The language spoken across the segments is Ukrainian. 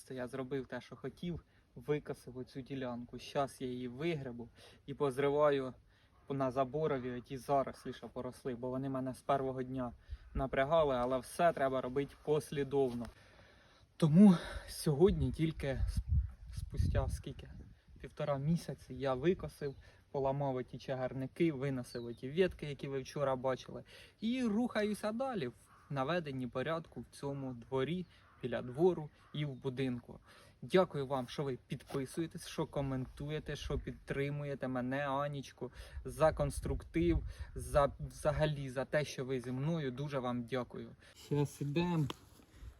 Наконець-то я зробив те, що хотів. Викосив оцю ділянку. Зараз я її вигребу і позриваю на заборові оті зарослі, що поросли, бо вони мене з першого дня напрягали, але все треба робити послідовно. Тому сьогодні тільки спустя скільки? Півтора місяці я викосив, поламав ті чагарники, виносив ті ветки, які ви вчора бачили, і рухаюся далі в наведенні порядку в цьому дворі, біля двору і в будинку. Дякую вам, що ви підписуєтесь, що коментуєте, що підтримуєте мене, Анічку, за конструктив, за взагалі за те, що ви зі мною. Дуже вам дякую. Зараз ідемо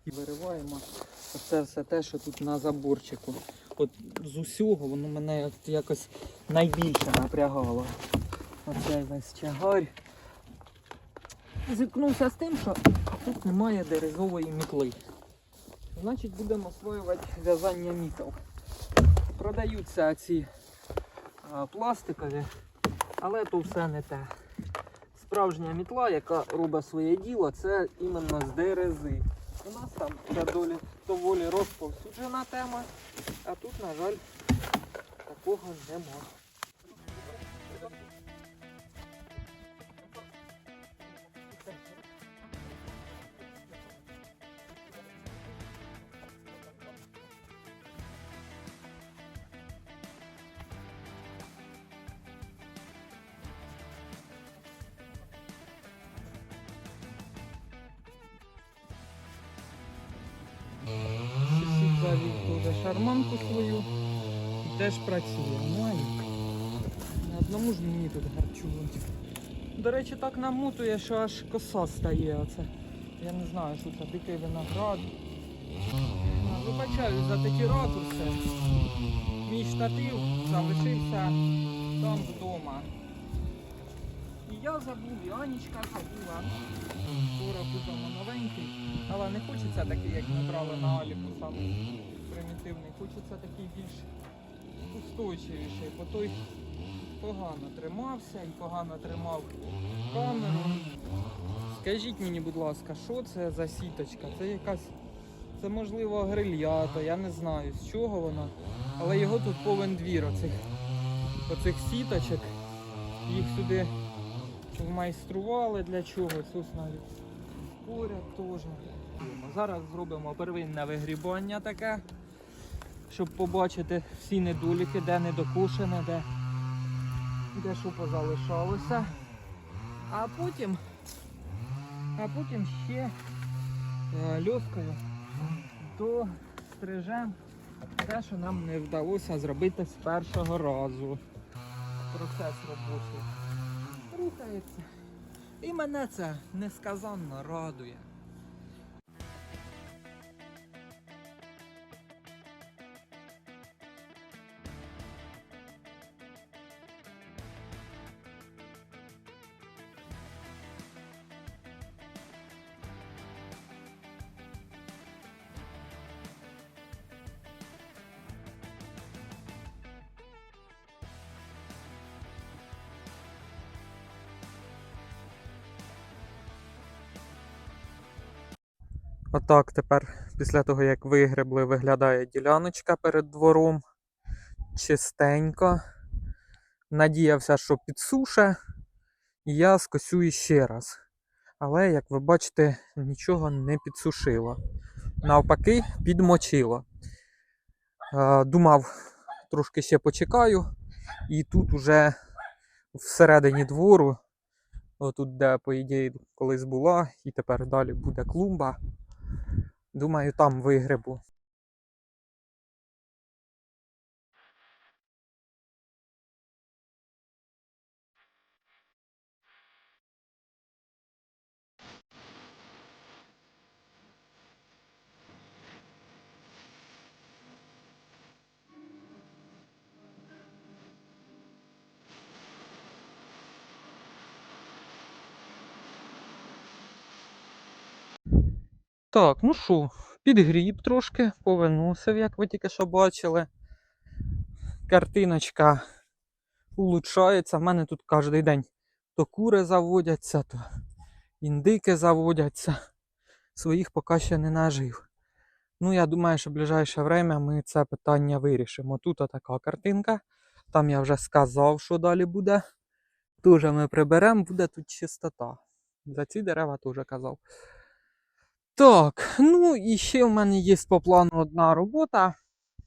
і вириваємо оце все те, що тут на заборчику. От з усього воно мене якось найбільше напрягало. Оцей весь чагар. Зіткнувся з тим, що тут немає дерезової мітли. Значить, будемо освоювати в'язання мітел. Продаються ці а, пластикові, але то все не те. Справжня мітла, яка робить своє діло, це іменно з дерези. У нас там це долі, доволі розповсюджена тема, а тут, на жаль, такого нема. Завів теж шарманку свою і теж працює. Маленька. На одному ж мені тут гарчувати. До речі, так намотує, що аж коса стає оце. Я не знаю, що це дикий виноград. Вибачаю за такі ракурси. Мій штатив залишився там вдома. Я забув, і Анічка забула. Скоро купимо новенький. Але не хочеться такий, як ми брали на Аліку, самий примітивний. Хочеться такий більш устойчивіший, бо той погано тримався і погано тримав камеру. Скажіть мені, будь ласка, що це за сіточка? Це якась, це можливо грильята, я не знаю з чого вона. Але його тут повен двір оцих, оцих сіточок. Їх сюди вмайстрували для чогось. Ось навіть поряд теж. Зараз зробимо первинне вигрібання таке, щоб побачити всі недоліки, де недокушене, де, де що позалишалося. А потім, а потім ще е, льоскою дострижемо те, що нам не вдалося зробити з першого разу. Процес робочий рухається. І мене це несказанно радує. Отак тепер, після того як вигребли, виглядає діляночка перед двором. Чистенько. Надіявся, що підсуше, і я скосю ще раз. Але, як ви бачите, нічого не підсушило. Навпаки, підмочило. Е, Думав, трошки ще почекаю. І тут уже всередині двору, отут, де, по ідеї, колись була, і тепер далі буде клумба. Думаю, там вигребу. Так, ну що, підгріб трошки, повиносив, як ви тільки що бачили. Картиночка улучшається. В мене тут кожен день то кури заводяться, то індики заводяться. Своїх поки ще не нажив. Ну, я думаю, що в ближайше время ми це питання вирішимо. Тут така картинка. Там я вже сказав, що далі буде. Дуже ми приберемо, буде тут чистота. За ці дерева теж казав. Так, ну і ще в мене є по плану одна робота.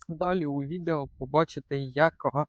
Далі у відео побачите, яка.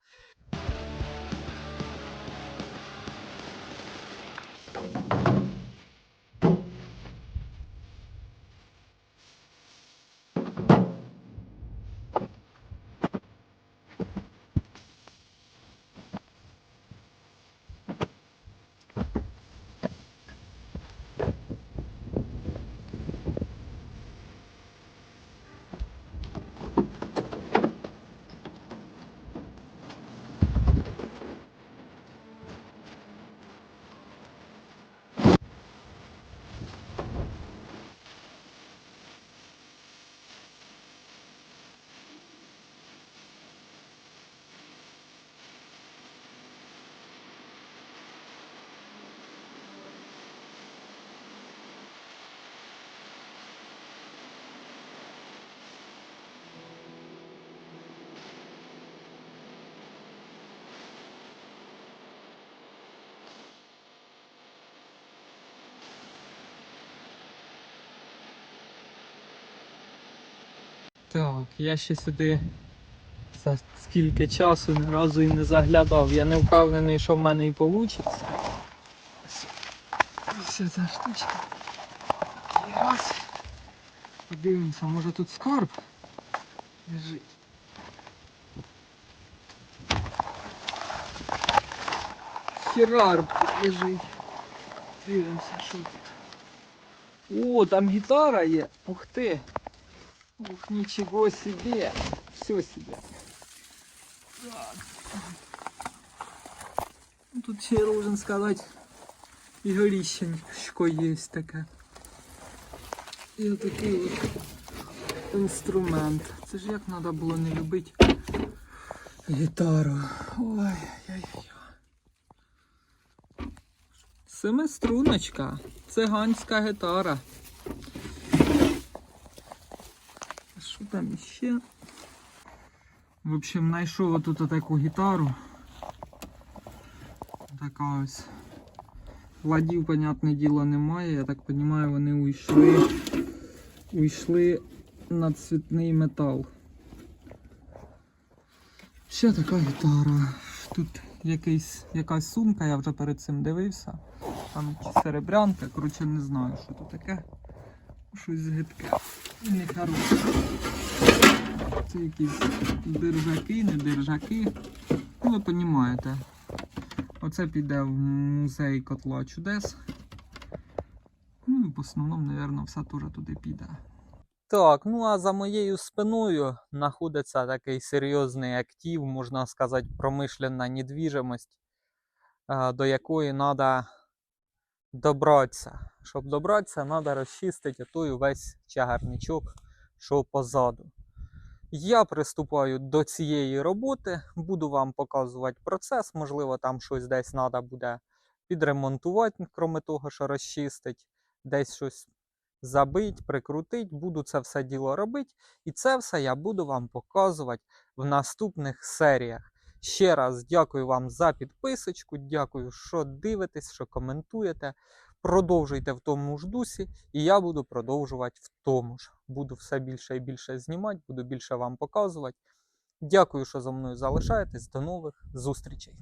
Так, я ще сюди за скільки часу ні разу і не заглядав. Я не впевнений, що в мене і вийде. Ось ця штучка. І раз. Подивимося, може тут скарб лежить. Херарб тут лежить. Дивимося, що тут. О, там гітара є. Ух ти. Ух, ничего себе. Все себе. Так. Тут ще я должен сказать, і горіщенько є таке. І отакий от інструмент. Це ж як треба було не любити гітару. Ой-ой-ой. Семиструночка. Циганська гітара. Що там ще? В общем, знайшов тут таку гітару. Така ось. Ладів, понятне діло, немає. Я так розумію, вони уйшли. Уйшли на цвітний метал. Ще така гітара. Тут якийсь, якась сумка, я вже перед цим дивився. Там серебрянка, коротше не знаю, що тут таке. Щось гидке. І не хороше. Це якісь держаки, не держаки. Ну, ви розумієте. Оце піде в музей котла чудес. Ну і в основному, мабуть, все теж туди піде. Так, ну а за моєю спиною знаходиться такий серйозний актив, можна сказати, промишлена недвіжимость, е, до якої треба добратися. Щоб добратися, треба розчистити той весь чагарничок, що позаду. Я приступаю до цієї роботи, буду вам показувати процес. Можливо, там щось десь треба буде підремонтувати, крім того, що розчистить, десь щось забить, прикрутить. Буду це все діло робити. І це все я буду вам показувати в наступних серіях. Ще раз дякую вам за підписочку. Дякую, що дивитесь, що коментуєте. Продовжуйте в тому ж дусі, і я буду продовжувати в тому ж. Буду все більше і більше знімати, буду більше вам показувати. Дякую, що за мною залишаєтесь. До нових зустрічей!